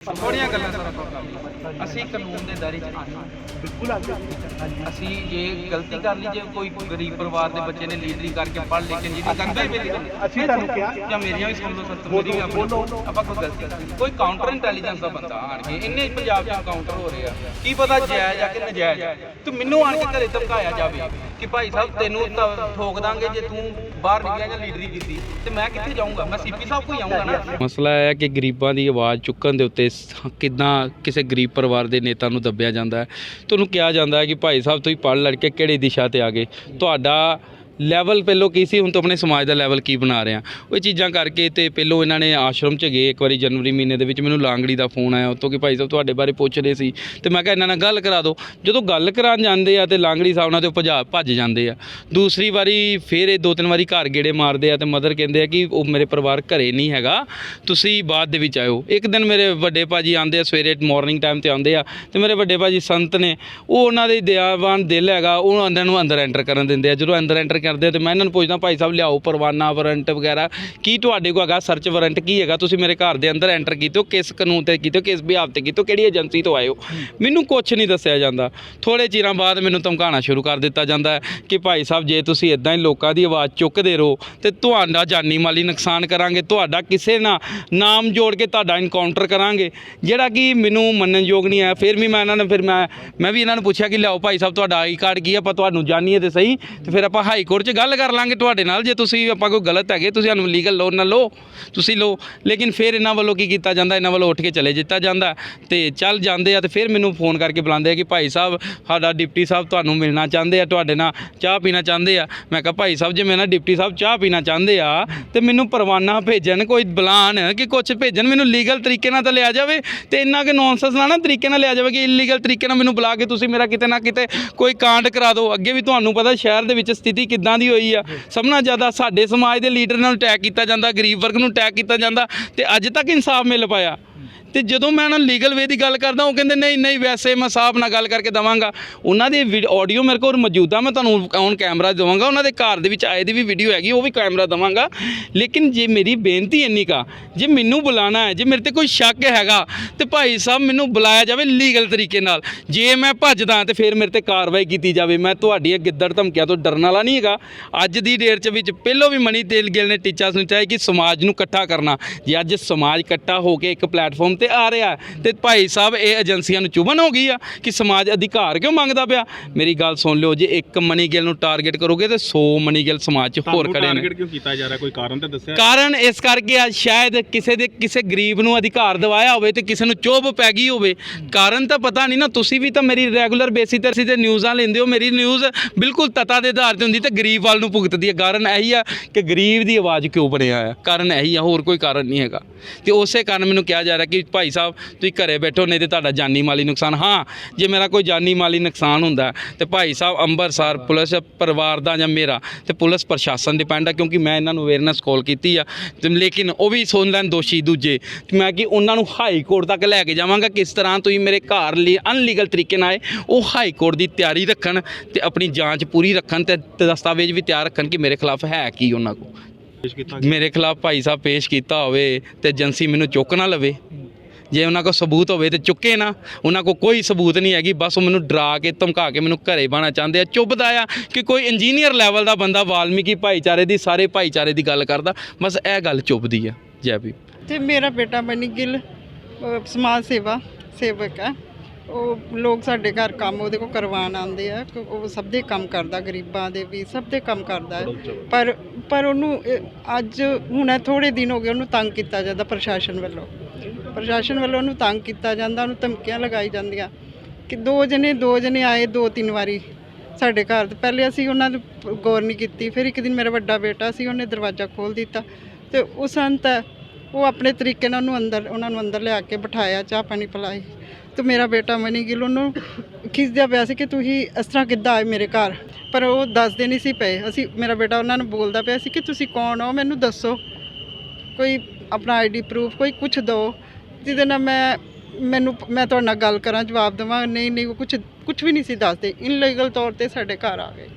ਥੋੜੀਆਂ ਗੱਲਾਂ ਸਾਰਾ ਪ੍ਰੋਬਲਮ ਅਸੀਂ ਕਾਨੂੰਨ ਦੇ ਦਾਇਰੇ 'ਚ ਬਿਲਕੁਲ ਅਸੀਂ ਜੇ ਗਲਤੀ ਕਰ ਲਈ ਜੇ ਕੋਈ ਗਰੀਬ ਪਰਿਵਾਰ ਦੇ ਬੱਚੇ ਨੇ ਲੀਡਰੀ ਕਰਕੇ ਪੜ੍ਹ ਲਿਖ ਕੇ ਜਿਹਦੀ ਗੰਗਾ ਹੀ ਮੇਰੀ ਅਸੀਂ ਤੁਹਾਨੂੰ ਕਿਹਾ। ਜਾਂ ਮੇਰੀਆਂ ਵੀ ਸੁਣ ਲਓ ਸਰ ਮੇਰੀ ਆਪਾਂ ਕੋਈ ਗਲਤੀ ਨਹੀਂ। ਕੋਈ ਕਾਊਂਟਰ ਇੰਟੈਲੀਜੈਂਸ ਦਾ ਬੰਦਾ ਆਣ ਕੇ ਇੰਨੇ ਪੰਜਾਬ 'ਚ ਕਾਊਂਟਰ ਹੋ ਰਹੇ ਆ। ਕੀ ਪਤਾ ਜਾਇਜ਼ ਆ ਕਿ ਨਜਾਇਜ਼। ਤੇ ਮੈਨੂੰ ਆਣ ਕੇ ਘਰੇ ਧਮਕਾਇਆ ਜਾਵੇ ਕਿ ਭਾਈ ਸਾਹਿਬ ਤੈਨੂੰ ਤਾਂ ਠੋਕ ਦਾਂਗੇ ਜੇ ਤੂੰ ਬਾਹਰ ਨਿਕਲਿਆ ਜਾਂ ਲੀਡਰੀ ਕੀਤੀ। ਤੇ ਮੈਂ ਕਿੱਥੇ ਜਾਊਂਗਾ? ਮੈਂ ਸੀਪੀ ਸਾਹਿਬ ਕੋਲ ਹੀ ਆਊਂਗਾ ਨਾ। ਮਸਲਾ ਇਹ ਹੈ ਕਿ ਗਰੀਬਾਂ ਦੀ ਆਵਾਜ਼ ਚੁੱਕਣ ਦੇ ਉੱਤੇ ਕਿੱਦਾਂ ਕਿਸੇ ਗਰੀਬ ਪਰਿਵਾਰ ਦੇ ਨੇਤਾ ਨੂੰ ਦੱਬਿਆ ਜਾਂਦਾ ਹੈ। ਤੁਹਾਨੂੰ ਕਿਹਾ ਜਾਂਦਾ ਹੈ ਕਿ ਭਾਈ ਸਾਹਿਬ, ਤੁਸੀਂ ਪੜ੍ਹ ਲੜ ਕੇ ਕਿਹੜੀ ਦਿਸ਼ਾ ਤੇ ਆ ਗਏ? ਤੁਹਾਡਾ ਲੈਵਲ ਪਹਿਲੋਂ ਕੀ ਸੀ? ਹੁਣ ਤੋਂ ਆਪਣੇ ਸਮਾਜ ਦਾ ਲੈਵਲ ਕੀ ਬਣਾ ਰਹੇ ਆ? ਉਹ ਇਹ ਚੀਜ਼ਾਂ ਕਰਕੇ ਤੇ ਪਹਿਲੋਂ ਇਹਨਾਂ ਨੇ ਆਸ਼ਰਮ ਚ ਗਏ, ਇੱਕ ਵਾਰੀ ਜਨਵਰੀ ਮਹੀਨੇ ਦੇ ਵਿੱਚ ਮੈਨੂੰ ਲਾਂਗੜੀ ਦਾ ਫੋਨ ਆਇਆ। ਉਤੋਂ ਕਿ ਭਾਈ ਸਾਹਿਬ ਤੁਹਾਡੇ ਬਾਰੇ ਪੁੱਛ ਰਹੇ ਸੀ। ਤੇ ਮੈਂ ਕਿਹਾ ਇਹਨਾਂ ਨਾਲ ਗੱਲ ਕਰਾ ਦਿਓ। ਜਦੋਂ ਗੱਲ ਕਰਾਉਣ ਜਾਂਦੇ ਆ ਤੇ ਲਾਂਗੜੀ ਸਾਹਿਬ ਨਾਲ ਤੇ ਉਹ ਭਜਾ ਭੱਜ ਜਾਂਦੇ ਆ। ਦੂਸਰੀ ਵਾਰੀ ਫਿਰ ਇਹ ਦੋ ਤਿੰਨ ਵਾਰੀ ਘਰ ਗੇੜੇ ਮਾਰਦੇ ਆ ਤੇ ਮਦਰ ਕਹਿੰਦੇ ਆ ਕਿ ਉਹ ਮੇਰੇ ਪਰਿਵਾਰ ਘਰੇ ਨਹੀਂ ਹੈਗਾ। ਤੁਸੀਂ ਬਾਅਦ ਦੇ ਵਿੱਚ ਆਇਓ। ਇੱਕ ਦਿਨ ਮੇਰੇ ਵੱਡੇ ਭਾਜੀ ਆਉਂਦੇ ਆ, ਸਵੇਰੇ ਮਾਰਨਿੰਗ ਟਾਈਮ ਤੇ ਆਉਂਦੇ ਆ ਤੇ ਮੇਰੇ ਵੱਡੇ ਭਾਜੀ ਸੰਤ ਨੇ, ਉਹ ਉਹਨਾਂ ਦੇ ਦਿਆਵਾਨ ਦਿਲ ਹੈਗਾ, ਉਹ ਅੰਦਰ ਨੂੰ ਅੰਦਰ ਐਂਟਰ ਕਰਨ ਦਿੰਦੇ ਆ। ਜਦੋਂ ਅੰਦਰ ਐਂਟਰ ਕਰਦੇ ਤੇ ਮੈਂ ਇਹਨਾਂ ਨੂੰ ਪੁੱਛਦਾ ਭਾਈ ਸਾਹਿਬ ਲਿਆਓ ਪਰਵਾਨਾ, ਵਾਰੰਟ ਵਗੈਰਾ। ਕੀ ਤੁਹਾਡੇ ਕੋਲ ਹੈਗਾ ਸਰਚ ਵਾਰੰਟ ਕੀ ਹੈਗਾ? ਤੁਸੀਂ ਮੇਰੇ ਘਰ ਦੇ ਅੰਦਰ ਐਂਟਰ ਕੀਤੇ ਹੋ, ਕਿਸ ਕਾਨੂੰਨ ਤੇ ਕੀਤੇ ਹੋ, ਕਿਸ ਬਿਹਾਵ ਤੇ ਕੀਤੇ ਹੋ, ਕਿਹੜੀ ਏਜੰਸੀ ਤੋਂ ਆਏ ਹੋ? ਮੈਨੂੰ ਕੁਝ ਨਹੀਂ ਦੱਸਿਆ ਜਾਂਦਾ। ਥੋੜੇ ਚਿਰਾਂ ਬਾਅਦ ਮੈਨੂੰ ਧਮਕਾਉਣਾ ਸ਼ੁਰੂ ਕਰ ਦਿੱਤਾ ਜਾਂਦਾ ਹੈ ਕਿ ਭਾਈ ਸਾਹਿਬ, ਜੇ ਤੁਸੀਂ ਇਦਾਂ ਹੀ ਲੋਕਾਂ ਦੀ ਆਵਾਜ਼ ਚੁੱਕਦੇ ਰਹੋ ਤੇ ਤੁਹਾਡਾ ਜਾਨੀ ਮਾਲੀ ਨੁਕਸਾਨ ਕਰਾਂਗੇ, ਤੁਹਾਡਾ ਕਿਸੇ ਨਾਲ ਨਾਮ ਜੋੜ ਕੇ ਤੁਹਾਡਾ ਇਨਕਾਊਂਟਰ ਕਰਾਂਗੇ। ਜਿਹੜਾ ਕਿ ਮੈਨੂੰ ਮੰਨਣਯੋਗ ਨਹੀਂ ਹੈ ਫਿਰ ਵੀ ਮੈਂ ਇਹਨਾਂ ਨੂੰ, ਫਿਰ ਮੈਂ ਮੈਂ ਵੀ ਇਹਨਾਂ ਨੂੰ ਪੁੱਛਿਆ ਕਿ ਲਿਆਓ ਭਾਈ ਸਾਹਿਬ, ਤੁਹਾਡਾ ਆਈ ਕਾਰਡ ਕੀ ਹੈ ਆਪਾਂ ਤੁਹਾਨੂੰ ਜਾਣੀਏ ਤੇ ਸਹੀ, ਤੇ ਫਿਰ ਆਪਾਂ ਹਾਈ ਕੋਰਟ 'ਚ ਗੱਲ ਕਰ ਲਾਂਗੇ ਤੁਹਾਡੇ ਨਾਲ, ਜੇ ਤੁਸੀਂ ਆਪਾਂ ਕੋਈ ਗਲਤ ਹੈਗੇ, ਤੁਸੀਂ ਸਾਨੂੰ ਲੀਗਲ ਲੋਨ ਨਾ ਲਓ, ਤੁਸੀਂ ਲਓ। ਲੇਕਿਨ ਫਿਰ ਇਹਨਾਂ ਵੱਲੋਂ ਕੀ ਕੀਤਾ ਜਾਂਦਾ, ਇਹਨਾਂ ਵੱਲੋਂ ਉੱਠ ਕੇ ਚਲੇ ਦਿੱਤਾ ਜਾਂਦਾ। ਤੇ ਚੱਲ ਜਾਂਦੇ ਆ ਤੇ ਫਿਰ ਮੈਨੂੰ ਫੋਨ ਕਰਕੇ ਬੁਲਾਉਂਦੇ ਆ ਕਿ ਭਾਈ ਸਾਹਿਬ, ਸਾਡਾ ਡਿਪਟੀ ਸਾਹਿਬ ਤੁਹਾਨੂੰ ਮਿਲਣਾ ਚਾਹੁੰਦੇ ਆ, ਤੁਹਾਡੇ ਨਾਲ ਚਾਹ ਪੀਣਾ ਚਾਹੁੰਦੇ ਆ। ਮੈਂ ਕਿਹਾ, ਭਾਈ ਸਾਹਿਬ, ਜੇ ਮੇਰੇ ਨਾਲ ਡਿਪਟੀ ਸਾਹਿਬ ਚਾਹ ਪੀਣਾ ਚਾਹੁੰਦੇ ਆ, ਤੇ ਮੈਨੂੰ ਪਰਵਾਨਾ ਭੇਜਣ, ਕੋਈ ਬੁਲਾਣ ਕਿ ਕੁਝ ਭੇਜਣ, ਮੈਨੂੰ ਲੀਗਲ ਤਰੀਕੇ ਨਾਲ ਤਾਂ ਲਿਆ ਜਾਵੇ, ਤੇ ਇੰਨਾ ਕਿ ਨੌਨਸੈਂਸ ਨਾ ਨਾ ਤਰੀਕੇ ਨਾਲ ਲਿਆ ਜਾਵੇ ਕਿ ਇਲੀਗਲ ਤਰੀਕੇ ਨਾਲ ਮੈਨੂੰ ਬੁਲਾ ਕੇ ਤੁਸੀਂ ਮੇਰਾ ਕਿਤੇ ਨਾ ਕਿਤੇ ਕੋਈ ਕਾਂਡ ਕਰਾ ਦਿਓ। ਅੱਗੇ ਵੀ ਤੁਹਾਨੂੰ ਪਤਾ ਸ਼ਹਿਰ ਦੇ ਵਿੱਚ ਸਥਿਤੀ ਕਿੱਦਾਂ ਦੀ ਹੋਈ ਆ? ਸਭ ਨਾਲ ਜ਼ਿਆਦਾ ਸਾਡੇ ਸਮਾਜ ਦੇ ਲੀਡਰ ਨਾਲ ਅਟੈਕ ਕੀਤਾ ਜਾਂਦਾ, ਗਰੀਬ ਵਰਗ ਨੂੰ ਅਟੈਕ ਕੀਤਾ ਜਾਂਦਾ ਤੇ ਅੱਜ ਤੱਕ ਇਨਸਾਫ ਮਿਲ ਪਾਇਆ। ਤੇ ਜਦੋਂ ਮੈਂ ਉਹਨਾਂ ਲੀਗਲ ਵੇ ਦੀ ਗੱਲ ਕਰਦਾ, ਉਹ ਕਹਿੰਦੇ, ਨਹੀਂ ਨਹੀਂ, ਵੈਸੇ ਮੈਂ ਸਾਹਿਬ ਨਾਲ ਗੱਲ ਕਰਕੇ ਦਵਾਂਗਾ। ਉਹਨਾਂ ਦੀ ਆਡੀਓ ਮੇਰੇ ਕੋਲ ਮੌਜੂਦਾ, ਮੈਂ ਤੁਹਾਨੂੰ ਔਨ ਕੈਮਰਾ ਦਵਾਂਗਾ। ਉਹਨਾਂ ਦੇ ਘਰ ਦੇ ਵਿੱਚ ਆਏ ਦੀ ਵੀ ਵੀਡੀਓ ਹੈਗੀ, ਉਹ ਵੀ ਕੈਮਰਾ ਦਵਾਂਗਾ। ਲੇਕਿਨ ਜੇ ਮੇਰੀ ਬੇਨਤੀ ਇੰਨੀ ਕਾ ਜੇ ਮੈਨੂੰ ਬੁਲਾਣਾ ਹੈ, ਜੇ ਮੇਰੇ ਤੇ ਕੋਈ ਸ਼ੱਕ ਹੈਗਾ, ਤੇ ਭਾਈ ਸਾਹਿਬ ਮੈਨੂੰ ਬੁਲਾਇਆ ਜਾਵੇ ਲੀਗਲ ਤਰੀਕੇ ਨਾਲ। ਜੇ ਮੈਂ ਭੱਜਦਾ ਤੇ ਫਿਰ ਮੇਰੇ ਤੇ ਕਾਰਵਾਈ ਕੀਤੀ ਜਾਵੇ, ਮੈਂ ਤੁਹਾਡੀਆਂ ਗਿੱਦੜ ਧਮਕੀਆਂ ਤੋਂ ਡਰਨ ਵਾਲਾ ਨਹੀਂ ਹੈਗਾ। ਅੱਜ ਦੀ ਡੇਟ 'ਚ ਵਿੱਚ ਪਹਿਲੋਂ ਵੀ ਮਨੀ ਤੇਲ ਗਿੱਲ ਨੇ ਟੀਚਾ ਸੁਣਿਆ ਹੈ ਕਿ ਸਮਾਜ ਨੂੰ ਇਕੱਠਾ ਕਰਨਾ। ਜੇ ਅੱਜ ਸਮਾਜ ਇਕੱਠਾ ਹੋ ਕੇ ਇੱਕ ਪਲੇਟਫਾਰਮ ਤੇ ਆ ਰਿਹਾ ਤੇ ਭਾਈ ਸਾਹਿਬ ਇਹ ਏਜੰਸੀਆਂ ਨੂੰ ਚੁਭਨ ਹੋ ਗਈ ਆ ਕਿ ਸਮਾਜ ਅਧਿਕਾਰ ਕਿਉਂ ਮੰਗਦਾ ਪਿਆ? ਮੇਰੀ ਗੱਲ ਸੁਣ ਲਿਓ ਜੇ ਇੱਕ ਮਣੀ ਗਿੱਲ ਨੂੰ ਟਾਰਗੇਟ ਕਰੋਗੇ ਤੇ 100 ਮਣੀ ਗਿੱਲ ਸਮਾਜ 'ਚ ਹੋਰ ਖੜੇ ਨੇ। ਟਾਰਗੇਟ ਕਿਉਂ ਕੀਤਾ ਜਾ ਰਿਹਾ? ਕੋਈ ਕਾਰਨ ਤਾਂ ਦੱਸਿਆ? ਕਾਰਨ ਇਸ ਕਰਕੇ ਆ ਸ਼ਾਇਦ ਕਿਸੇ ਦੇ ਕਿਸੇ ਗਰੀਬ ਨੂੰ ਅਧਿਕਾਰ ਦਿਵਾਇਆ ਹੋਵੇ ਤੇ ਕਿਸੇ ਨੂੰ ਚੋਭ ਪੈ ਗਈ ਹੋਵੇ। ਕਾਰਨ ਤਾਂ ਪਤਾ ਨਹੀਂ ਨਾ ਤੁਸੀਂ ਵੀ ਤਾਂ ਮੇਰੀ ਰੈਗੂਲਰ ਬੇਸਿਸ ਤੇ ਸਿੱਧੇ ਨਿਊਜ਼ਾਂ ਲੈਂਦੇ ਹੋ ਮੇਰੀ ਨਿਊਜ਼ ਬਿਲਕੁਲ ਤਤਾ ਦੇ ਆਧਾਰ ਤੇ ਹੁੰਦੀ ਤੇ ਗਰੀਬ ਵੱਲ ਨੂੰ ਭੁਗਤਦੀ ਹੈ। ਕਾਰਨ ਇਹੀ ਆ ਕਿ ਗਰੀਬ ਦੀ ਆਵਾਜ਼ ਕਿਉਂ ਬਣਿਆ ਆ ਕਾਰਨ ਇਹੀ ਆ ਹੋਰ ਕੋਈ ਕਾਰਨ ਨਹੀਂ ਹੈਗਾ। ਤੇ ਉਸੇ ਕਾਰਨ ਮੈਨੂੰ ਕਿਹਾ ਜਾ ਰਿਹਾ ਕਿ ਭਾਈ ਸਾਹਿਬ ਤੁਸੀਂ ਘਰੇ ਬੈਠੋ ਨਹੀਂ ਤੇ ਤੁਹਾਡਾ ਜਾਨੀ ਮਾਲੀ ਨੁਕਸਾਨ। ਹਾਂ ਜੇ ਮੇਰਾ ਕੋਈ ਜਾਨੀ ਮਾਲੀ ਨੁਕਸਾਨ ਹੁੰਦਾ ਤੇ ਭਾਈ ਸਾਹਿਬ ਅੰਮ੍ਰਿਤਸਰ ਪੁਲਿਸ ਪਰਿਵਾਰ ਦਾ ਜਾਂ ਮੇਰਾ ਤੇ ਪੁਲਿਸ ਪ੍ਰਸ਼ਾਸਨ ਡਿਪੈਂਡ ਆ ਕਿਉਂਕਿ ਮੈਂ ਇਹਨਾਂ ਨੂੰ ਅਵੇਅਰਨੈਸ ਕਾਲ ਕੀਤੀ ਆ। ਤੇ ਲੇਕਿਨ ਉਹ ਵੀ ਸੁਣ ਲੈਣ ਦੋਸ਼ੀ ਦੂਜੇ ਮੈਂ ਕਿ ਉਹਨਾਂ ਨੂੰ ਹਾਈ ਕੋਰਟ ਤੱਕ ਲੈ ਕੇ ਜਾਵਾਂਗਾ ਕਿਸ ਤਰ੍ਹਾਂ ਤੁਸੀਂ ਮੇਰੇ ਘਰ ਲਈ ਅਨਲੀਗਲ ਤਰੀਕੇ ਨਾਲ ਆਏ ਉਹ ਹਾਈ ਕੋਰਟ ਦੀ ਤਿਆਰੀ ਰੱਖਣ ਤੇ ਆਪਣੀ ਜਾਂਚ ਪੂਰੀ ਰੱਖਣ ਤੇ ਦਸਤਾਵੇਜ਼ ਵੀ ਤਿਆਰ ਰੱਖਣ ਕਿ ਮੇਰੇ ਖਿਲਾਫ ਹੈ ਕੀ ਉਹਨਾਂ ਕੀਤਾ ਮੇਰੇ ਖਿਲਾਫ ਭਾਈ ਸਾਹਿਬ ਪੇਸ਼ ਕੀਤਾ ਹੋਵੇ ਤੇ ਏਜੰਸੀ ਮੈਨੂੰ ਚੁੱਕ ਨਾ ਲਵੇ। ਜੇ ਉਹਨਾਂ ਕੋਲ ਸਬੂਤ ਹੋਵੇ ਤੇ ਚੁੱਕੇ ਨਾ, ਉਹਨਾਂ ਕੋਲ ਕੋਈ ਸਬੂਤ ਨਹੀਂ ਹੈਗੀ, ਬਸ ਉਹ ਮੈਨੂੰ ਡਰਾ ਕੇ ਧਮਕਾ ਕੇ ਮੈਨੂੰ ਘਰੇ ਬਾਣਾ ਚਾਹੁੰਦੇ ਆ। ਚੁੱਭਦਾ ਆ ਕਿ ਕੋਈ ਇੰਜੀਨੀਅਰ ਲੈਵਲ ਦਾ ਬੰਦਾ ਵਾਲਮੀਕੀ ਭਾਈਚਾਰੇ ਦੀ, ਸਾਰੇ ਭਾਈਚਾਰੇ ਦੀ ਗੱਲ ਕਰਦਾ, ਬਸ ਇਹ ਗੱਲ ਚੁੱਭਦੀ ਆ। ਜੈ ਵੀ ਤੇ ਮੇਰਾ ਬੇਟਾ ਬਣੀ ਗਿੱਲ ਸਮਾਜ ਸੇਵਾ ਸੇਵਕ ਹੈ ਉਹ ਲੋਕ ਸਾਡੇ ਘਰ ਕੰਮ ਉਹਦੇ ਕੋਲ ਕਰਵਾਉਣ ਆਉਂਦੇ ਆ ਉਹ ਸਭ ਦੇ ਕੰਮ ਕਰਦਾ, ਗਰੀਬਾਂ ਦੇ ਵੀ ਸਭ ਦੇ ਕੰਮ ਕਰਦਾ ਪਰ ਪਰ ਉਹਨੂੰ ਅੱਜ, ਹੁਣ ਥੋੜੇ ਦਿਨ ਹੋ ਗਏ ਉਹਨੂੰ ਤੰਗ ਕੀਤਾ ਜਾਂਦਾ ਪ੍ਰਸ਼ਾਸਨ ਵੱਲੋਂ। ਪ੍ਰਸ਼ਾਸਨ ਵੱਲੋਂ ਉਹਨੂੰ ਤੰਗ ਕੀਤਾ ਜਾਂਦਾ, ਉਹਨੂੰ ਧਮਕੀਆਂ ਲਗਾਈ ਜਾਂਦੀਆਂ। ਕਿ ਦੋ ਜਣੇ ਦੋ ਜਣੇ ਆਏ, ਦੋ ਤਿੰਨ ਵਾਰੀ ਸਾਡੇ ਘਰ। ਤੇ ਪਹਿਲੇ ਅਸੀਂ ਉਹਨਾਂ ਨੂੰ ਗੌਰ ਨਹੀਂ ਕੀਤੀ, ਫਿਰ ਇੱਕ ਦਿਨ ਮੇਰਾ ਵੱਡਾ ਬੇਟਾ ਸੀ, ਉਹਨੇ ਦਰਵਾਜ਼ਾ ਖੋਲ੍ਹ ਦਿੱਤਾ। ਤੇ ਉਸ ਅੰਤ ਉਹ ਆਪਣੇ ਤਰੀਕੇ ਨਾਲ ਉਹਨੂੰ ਅੰਦਰ, ਉਹਨਾਂ ਨੂੰ ਅੰਦਰ ਲਿਆ ਕੇ ਬਿਠਾਇਆ, ਚਾਹ ਪਾਣੀ ਪਿਲਾਈ। ਤੇ ਮੇਰਾ ਬੇਟਾ ਮਨੀ ਗਿੱਲ ਉਹਨੂੰ ਖਿੱਚਦਿਆ ਪਿਆ ਸੀ ਕਿ ਤੁਸੀਂ ਇਸ ਤਰ੍ਹਾਂ ਕਿੱਦਾਂ ਆਏ ਮੇਰੇ ਘਰ? ਪਰ ਉਹ ਦੱਸਦੇ ਨਹੀਂ ਸੀ ਪਏ। ਅਸੀਂ, ਮੇਰਾ ਬੇਟਾ ਉਹਨਾਂ ਨੂੰ ਬੋਲਦਾ ਪਿਆ ਸੀ ਕਿ ਤੁਸੀਂ ਕੌਣ ਹੋ? ਮੈਨੂੰ ਦੱਸੋ। ਕੋਈ ਆਪਣਾ ਆਈਡੀ ਪ੍ਰੂਫ ਕੋਈ ਕੁਝ ਦਿਓ। ਜਿਹਦੇ ਨਾਲ ਮੈਂ, ਮੈਨੂੰ, ਮੈਂ ਤੁਹਾਡੇ ਨਾਲ ਗੱਲ ਕਰਾਂ, ਜਵਾਬ ਦੇਵਾਂ। ਨਹੀਂ ਨਹੀਂ, ਉਹ ਕੁਝ ਕੁਝ ਵੀ ਨਹੀਂ ਸੀ ਦੱਸਦੇ। ਇਨਲੀਗਲ ਤੌਰ ਤੇ ਸਾਡੇ ਘਰ ਆ ਗਏ।